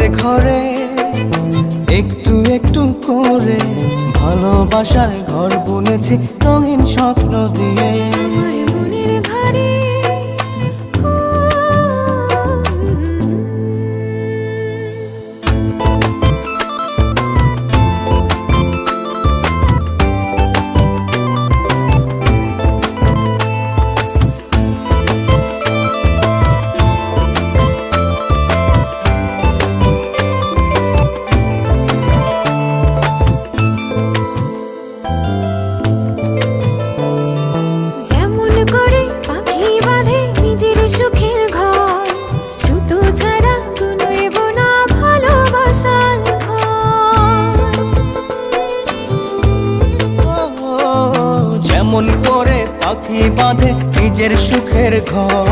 ঘরে একটু একটু করে ভালোবাসার ঘর বুনেছি রঙিন স্বপ্ন দিয়ে। মনের ঘরে পাখি বাঁধে নিজের সুখের ঘর।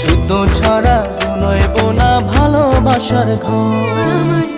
শুদ্ধ ছাড়া নয় বোনা ভালোবাসার ঘর।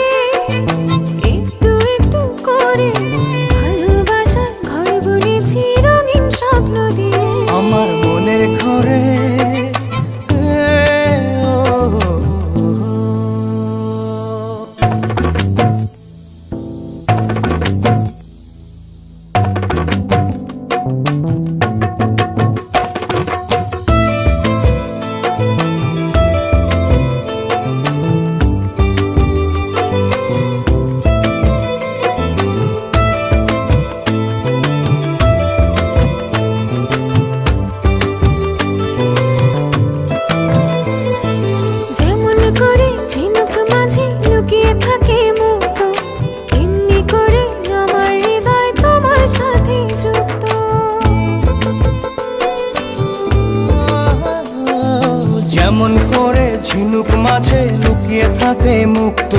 করে ঝিনুক মাঝে লুকিয়ে থাকে মুক্ত।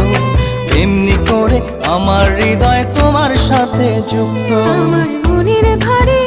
এমনি করে আমার হৃদয় তোমার সাথে যুক্ত। আমার মনের ঘরে